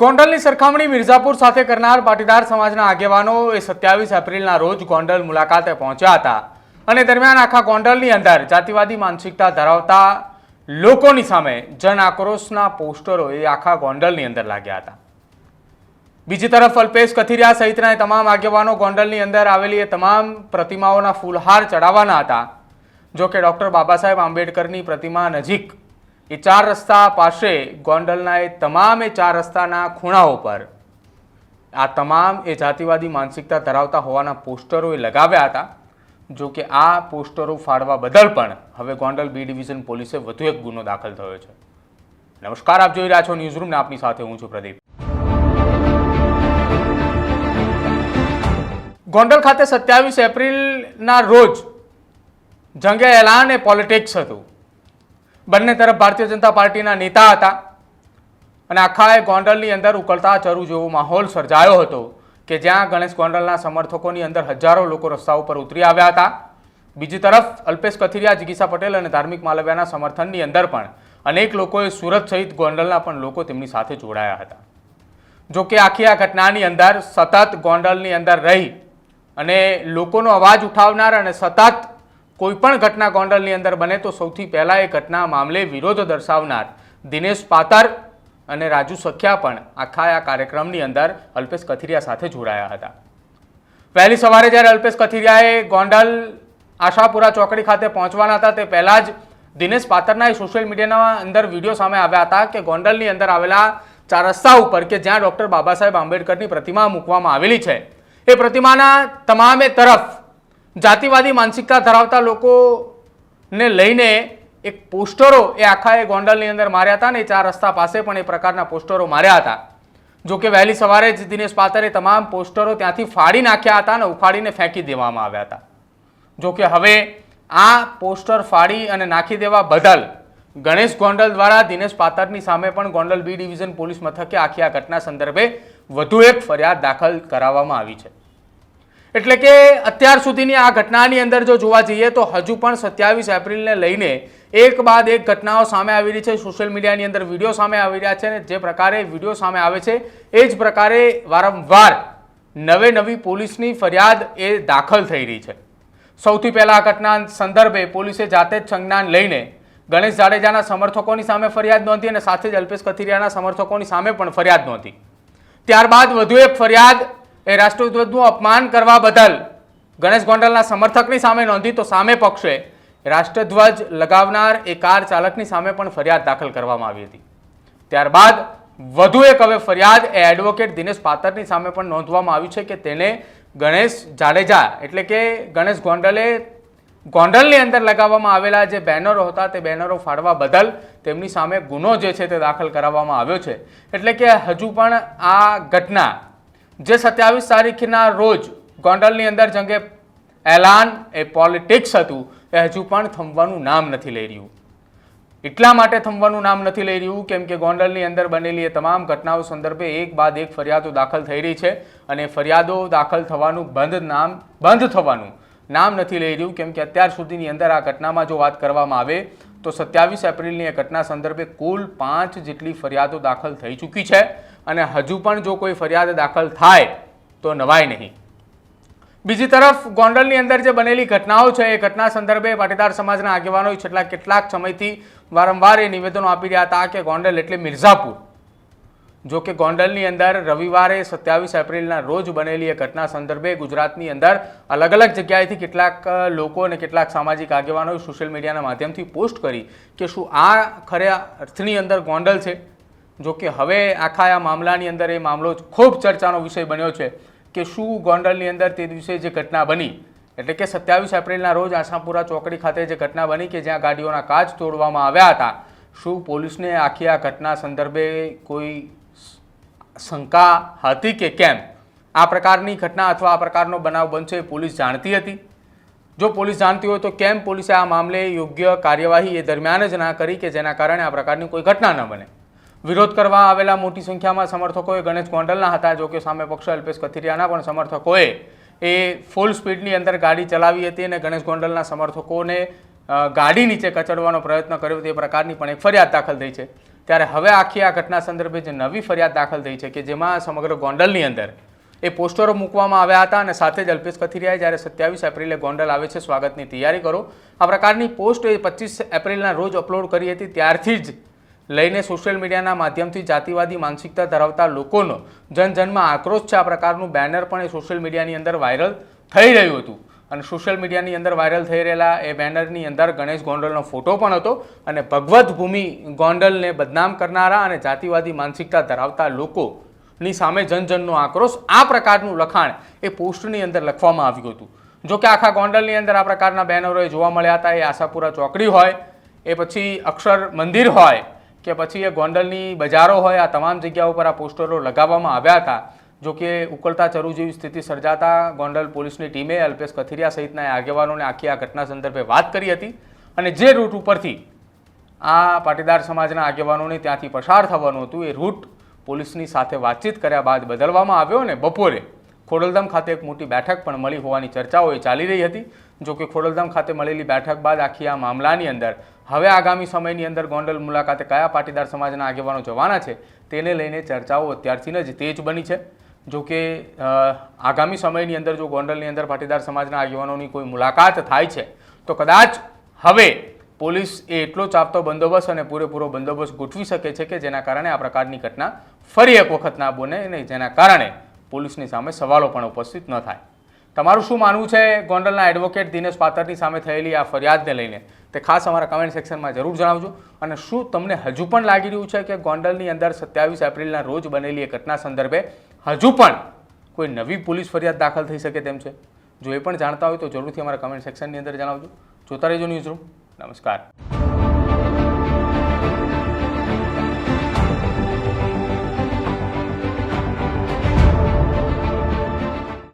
ગોંડલની સરખામણી મિર્ઝાપુર સાથે કરનાર પાટીદાર સમાજના આગેવાનો એ સત્યાવીસ એપ્રિલના રોજ ગોંડલ મુલાકાતે પહોંચ્યા હતા અને દરમિયાન આખા ગોંડલની અંદર જાતિવાદી માનસિકતા ધરાવતા લોકોની સામે જન આક્રોશના પોસ્ટરો એ આખા ગોંડલની અંદર લાગ્યા હતા. બીજી તરફ અલ્પેશ કથિરિયા સહિતના તમામ આગેવાનો ગોંડલની અંદર આવેલી એ તમામ પ્રતિમાઓના ફૂલહાર ચડાવવાના હતા. જો કે ડૉક્ટર બાબા સાહેબ આંબેડકરની પ્રતિમા નજીક એ ચાર રસ્તા પાસે ગોંડલના એ તમામ એ ચાર રસ્તાના ખૂણાઓ પર આ તમામ એ જાતિવાદી માનસિકતા ધરાવતા હોવાના પોસ્ટરો એ લગાવ્યા હતા, જો કે આ પોસ્ટરો ફાડવા બદલ પણ હવે ગોંડલ બી ડિવિઝન પોલીસે વધુ એક ગુનો દાખલ થયો છે. નમસ્કાર, આપ જોઈ રહ્યા છો ન્યૂઝ રૂમ ને આપની સાથે હું છું પ્રદીપ. ગોંડલ ખાતે સત્યાવીસ એપ્રિલના રોજ જંગે એલાન એ પોલિટિક્સ હતું. બંને તરફ ભારતીય જનતા પાર્ટીના નેતા હતા. અને આખા એ ગોંડલની અંદર ઉકળતા ચરુ જેવો માહોલ સર્જાયો હતો કે જ્યાં ગણેશ ગોંડલના સમર્થકોની અંદર હજારો લોકો રસ્તા ઉપર ઉતરી આવ્યા હતા. બીજી તરફ અલ્પેશ કથિરિયા, જિગીસા પટેલ અને ધાર્મિક માલવ્યાના સમર્થનની અંદર પણ અનેક લોકોએ સુરત સહિત ગોંડલના પણ લોકો તેમની સાથે જોડાયા હતા. જો કે આખી આ ઘટનાની અંદર સતત ગોંડલની અંદર રહી અને લોકોનો અવાજ ઉઠાવનાર અને સતત કોઈ પણ ઘટના ગોંડલની અંદર બને તો સૌથી પહેલાં એ ઘટના મામલે વિરોધ દર્શાવનાર દિનેશ પાતર અને રાજુ સખ્યા પણ આખા આ કાર્યક્રમની અંદર અલ્પેશ કથિરિયા સાથે જોડાયા હતા. વહેલી સવારે જ્યારે અલ્પેશ કથિરિયાએ ગોંડલ આશાપુરા ચોકડી ખાતે પહોંચવાના હતા, તે પહેલાં જ દિનેશ પાતરના એ સોશિયલ મીડિયાના અંદર વીડિયો સામે આવ્યા હતા કે ગોંડલની અંદર આવેલા ચાર રસ્તા ઉપર કે જ્યાં ડૉક્ટર બાબા સાહેબ આંબેડકરની પ્રતિમા મૂકવામાં આવેલી છે. એ પ્રતિમાના તમામે તરફ જાતિવાદી માનસિકતા ધરાવતા લોકોને લઈને એક પોસ્ટરો એ આખા એ ગોંડલની અંદર માર્યા હતા ને ચાર રસ્તા પાસે પણ એ પ્રકારના પોસ્ટરો માર્યા હતા. જો કે વહેલી સવારે જ દિનેશ પાતરે તમામ પોસ્ટરો ત્યાંથી ફાડી નાખ્યા હતા અને ઉખાડીને ફેંકી દેવામાં આવ્યા હતા. જો કે હવે આ પોસ્ટર ફાડી અને નાખી દેવા બદલ ગણેશ ગોંડલ દ્વારા દિનેશ પાતરની સામે પણ ગોંડલ બી ડિવિઝન પોલીસ મથકે આખી આ ઘટના સંદર્ભે વધુ એક ફરિયાદ દાખલ કરાવવામાં આવી છે. એટલે કે અત્યાર સુધીની આ ઘટનાની અંદર જો જોવા જઈએ તો હજુ પણ સત્યાવીસ એપ્રિલને લઈને એક બાદ એક ઘટનાઓ સામે આવી રહી છે. સોશિયલ મીડિયાની અંદર વીડિયો સામે આવી રહ્યા છે અને જે પ્રકારે વીડિયો સામે આવે છે, એ જ પ્રકારે વારંવાર નવે નવી પોલીસની ફરિયાદ એ દાખલ થઈ રહી છે. સૌથી પહેલા આ ઘટના સંદર્ભે પોલીસે જાતે જ સંજ્ઞાન લઈને ગણેશ જાડેજાના સમર્થકોની સામે ફરિયાદ નોંધી અને સાથે જ અલ્પેશ કથિરિયાના સમર્થકોની સામે પણ ફરિયાદ નોંધી. ત્યારબાદ વધુ એક ફરિયાદ એ રાષ્ટ્રધ્વજનું અપમાન કરવા બદલ ગણેશ ગોંડલના સમર્થકની સામે નોંધી તો સામે પક્ષે રાષ્ટ્રધ્વજ લગાવનાર એ કાર ચાલકની સામે પણ ફરિયાદ દાખલ કરવામાં આવી હતી. ત્યારબાદ વધુ એક હવે ફરિયાદ એ એડવોકેટ દિનેશ પાતરની સામે પણ નોંધવામાં આવી છે કે તેને ગણેશ જાડેજા એટલે કે ગણેશ ગોંડલે ગોંડલની અંદર લગાવવામાં આવેલા જે બેનરો હતા તે બેનરો ફાડવા બદલ તેમની સામે ગુનો જે છે તે દાખલ કરાવવામાં આવ્યો છે. એટલે કે હજુ પણ આ ઘટના જે સત્યાવીસ તારીખના રોજ ગોંડલની અંદર જંગે એલાન એ પોલિટિક્સ હતું, એ હજુ પણ થંભવાનું નામ નથી લઈ રહ્યું. એટલા માટે થંભવાનું નામ નથી લઈ રહ્યું કેમ કે ગોંડલની અંદર બનેલી એ તમામ ઘટનાઓ સંદર્ભે એક બાદ એક ફરિયાદો દાખલ થઈ રહી છે અને ફરિયાદો દાખલ થવાનું બંધ નામ, બંધ થવાનું નામ નથી લઈ રહ્યું કેમ કે અત્યાર સુધીની અંદર આ ઘટનામાં જો વાત કરવામાં આવે તો સત્યાવીસ એપ્રિલની એ ઘટના સંદર્ભે કુલ પાંચ જેટલી ફરિયાદો દાખલ થઈ ચૂકી છે. અને હજુ પણ જો કોઈ ફરિયાદ દાખલ થાય, તો નવાય નહીં. બીજી તરફ, ગોંડલની અંદર જે બનેલી ઘટનાઓ છે, એ ઘટના સંદર્ભે પાટીદાર સમાજના આગેવાનો છેલ્લા કેટલાક સમયથી વારંવાર એ નિવેદનો આપી રહ્યા હતા કે ગોંડલ એટલે મિર્ઝાપુર. જો કે ગોંડલની અંદર રવિવારે સત્યાવીસ એપ્રિલના રોજ બનેલી એ ઘટના સંદર્ભે ગુજરાતની અંદર અલગ અલગ જગ્યાએથી કેટલાક લોકો અને કેટલાક સામાજિક આગેવાનોએ સોશિયલ મીડિયાના માધ્યમથી પોસ્ટ કરી કે શું આ ખરે અર્થની અંદર ગોંડલ છે? જો કે હવે આખા આ મામલાની અંદર એ મામલો ખૂબ ચર્ચાનો વિષય બન્યો છે કે શું ગોંડલની અંદર તે દિવસે જે ઘટના બની, એટલે કે સત્યાવીસ એપ્રિલના રોજ આશાપુરા ચોકડી ખાતે જે ઘટના બની કે જ્યાં ગાડીઓના કાચ તોડવામાં આવ્યા હતા, શું પોલીસને આખી આ ઘટના સંદર્ભે કોઈ શંકા હતી કે કેમ? આ પ્રકારની ઘટના અથવા આ પ્રકારનો બનાવ બનશે પોલીસ જાણતી હતી. જો પોલીસ જાણતી હોય તો કેમ પોલીસે આ મામલે યોગ્ય કાર્યવાહી એ દરમિયાન જ ના કરી કે જેના કારણે આ પ્રકારની કોઈ ઘટના ન બને? વિરોધ કરવા આવેલા મોટી સંખ્યામાં સમર્થકોએ ગણેશ ગોંડલના હતા. જો કે સામે પક્ષ અલ્પેશ કથિરિયાના પણ સમર્થકોએ એ ફૂલ સ્પીડની અંદર ગાડી ચલાવી હતી અને ગણેશ ગોંડલના સમર્થકોને ગાડી નીચે કચડવાનો પ્રયત્ન કર્યો તે પ્રકારની પણ એક ફરિયાદ દાખલ થઈ છે. ત્યારે હવે આખી આ ઘટના સંદર્ભે જે નવી ફરિયાદ દાખલ થઈ છે કે જેમાં સમગ્ર ગોંડલની અંદર એ પોસ્ટરો મૂકવામાં આવ્યા હતા અને સાથે જ અલ્પેશ કથિરિયાએ જ્યારે સત્યાવીસ એપ્રિલે ગોંડલ આવે છે, સ્વાગતની તૈયારી કરો. આ પ્રકારની પોસ્ટ એ પચીસ એપ્રિલના રોજ અપલોડ કરી હતી. ત્યારથી જ લઈને સોશિયલ મીડિયાના માધ્યમથી જાતિવાદી માનસિકતા ધરાવતા લોકોનો જનજનમાં આક્રોશ છે. આ પ્રકારનું બેનર પણ એ સોશિયલ મીડિયાની અંદર વાયરલ થઈ રહ્યું હતું. અને સોશિયલ મીડિયાની અંદર વાયરલ થઈ રહેલા એ બેનરની અંદર ગણેશ ગોંડલનો ફોટો પણ હતો અને ભગવત ભૂમિ ગોંડલને બદનામ કરનારા અને જાતિવાદી માનસિકતા ધરાવતા લોકોની સામે જનજનનો આક્રોશ આ પ્રકારનું લખાણ એ પોસ્ટની અંદર લખવામાં આવ્યું હતું. જો કે આખા ગોંડલની અંદર આ પ્રકારના બેનરો જોવા મળ્યા હતા. એ આશાપુરા ચોકડી હોય, એ પછી અક્ષર મંદિર હોય કે પછી એ ગોંડલની બજારો હોય, આ તમામ જગ્યાઓ પર આ પોસ્ટરો લગાવવામાં આવ્યા હતા. જો કે ઉકળતા ચરુ જેવી સ્થિતિ સર્જાતા ગોંડલ પોલીસની ટીમે અલ્પેશ કથિરિયા સહિતના આગેવાનોને આખી આ ઘટના સંદર્ભે વાત કરી હતી અને જે રૂટ ઉપરથી આ પાટીદાર સમાજના આગેવાનોને ત્યાંથી પસાર થવાનું હતું, એ રૂટ પોલીસની સાથે વાતચીત કર્યા બાદ બદલવામાં આવ્યો અને બપોરે ખોડલધામ ખાતે એક મોટી બેઠક પણ મળી હોવાની ચર્ચાઓ એ ચાલી રહી હતી, જો કે ખોડલધામ ખાતે મળેલી બેઠક બાદ આખી આ મામલાની અંદર હવે આગામી સમયની અંદર ગોંડલ મુલાકાતે કયા પાટીદાર સમાજના આગેવાનો જવાના છે તેને લઈને ચર્ચાઓ અત્યારથી જ તેજ બની છે. જો કે આગામી સમયની અંદર જો ગોંડલની અંદર પાટીદાર સમાજના આગેવાનોની કોઈ મુલાકાત થાય છે, તો કદાચ હવે પોલીસ એ એટલો ચાપતો બંદોબસ્ત અને પૂરેપૂરો બંદોબસ્ત ગોઠવી શકે છે કે જેના કારણે આ પ્રકારની ઘટના ફરી એક વખત ના બને અને જેના કારણે પોલીસની સામે સવાલો પણ ઉપસ્થિત ન થાય. તમારું શું માનવું છે? ગોંડલના એડવોકેટ દિનેશ પાતરની સામે થયેલી આ ફરિયાદને લઈને. તે ખાસ અમારા કમેન્ટ સેક્શનમાં જરૂર જણાવજો. અને શું તમને હજુ પણ લાગી રહ્યું છે કે ગોંડલની અંદર સત્યાવીસ એપ્રિલના રોજ બનેલી એ ઘટના સંદર્ભે હજુ પણ કોઈ નવી પોલીસ ફરિયાદ દાખલ થઈ શકે તેમ છે? જો એ પણ જાણતા હોય તો જરૂરથી અમારા કમેન્ટ સેક્શનની અંદર જણાવજો. જોતા રહેજો ન્યૂઝ રૂમ નમસ્કાર.